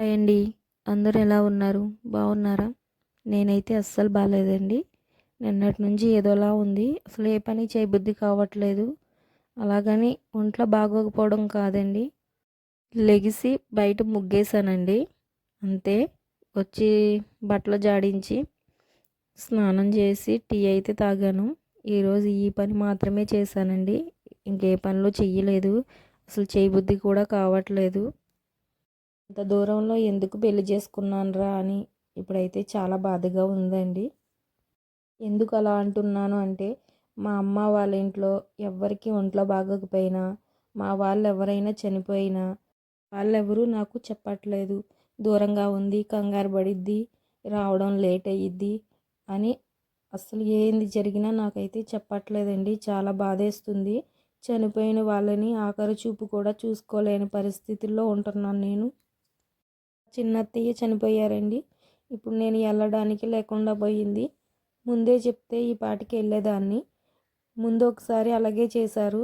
Hi అండి అందరూ ఎలా ఉన్నారు? బాగున్నారా? నేనైతే అస్సలు బాగాలేదండి నిన్నటి నుంచి ఏదోలా ఉంది. అసలు ఏ పని చేయబుద్ధి కావట్లేదు. అలాగని ఒంట్లో బాగోకపోవడం కాదండి. లెగిసి బయట ముగ్గేసానండి అంతే. వచ్చి బట్టలు జాడించి స్నానం చేసి టీ అయితే తాగాను. ఈరోజు ఈ పని మాత్రమే చేశానండి. ఇంకే పనులు చెయ్యలేదు. అసలు చేయబుద్ధి కూడా కావట్లేదు. ఇంత దూరంలో ఎందుకు పెళ్ళి చేసుకున్నానురా అని ఇప్పుడైతే చాలా బాధగా ఉందండి. ఎందుకు అలా అంటున్నాను అంటే మా అమ్మ వాళ్ళ ఇంట్లో ఎవ్వరికి ఒంట్లో బాగోకపోయినా మా వాళ్ళు ఎవరైనా చనిపోయినా వాళ్ళెవరూ నాకు చెప్పట్లేదు. దూరంగా ఉంది కంగారు పడిద్ది రావడం లేట్ అయ్యిద్ది అని అసలు ఏంది జరిగినా నాకైతే చెప్పట్లేదండి. చాలా బాధేస్తుంది. చనిపోయిన వాళ్ళని ఆఖరి చూపు కూడా చూసుకోలేని పరిస్థితుల్లో ఉంటున్నాను నేను. చిన్న అత్తయ్య చనిపోయారండి. ఇప్పుడు నేను వెళ్ళడానికి లేకుండా పోయింది. ముందే చెప్తే ఈ పాటికి వెళ్ళేదాన్ని ముందు ఒకసారి అలాగే చేశారు.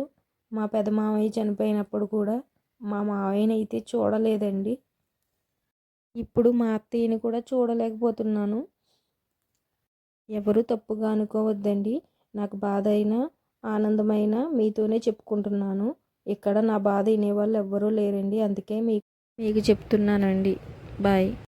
మా పెద్ద మావయ్య చనిపోయినప్పుడు కూడా మా మావయ్యని అయితే చూడలేదండి. ఇప్పుడు మా అత్తయ్యని కూడా చూడలేకపోతున్నాను. ఎవరు తప్పుగా అనుకోవద్దండి. నాకు బాధ అయినా ఆనందమైన మీతోనే చెప్పుకుంటున్నాను. ఇక్కడ నా బాధ వినేవాళ్ళు ఎవ్వరూ లేరండి. అందుకే మీకు మీకు చెప్తున్నానండి. Bye.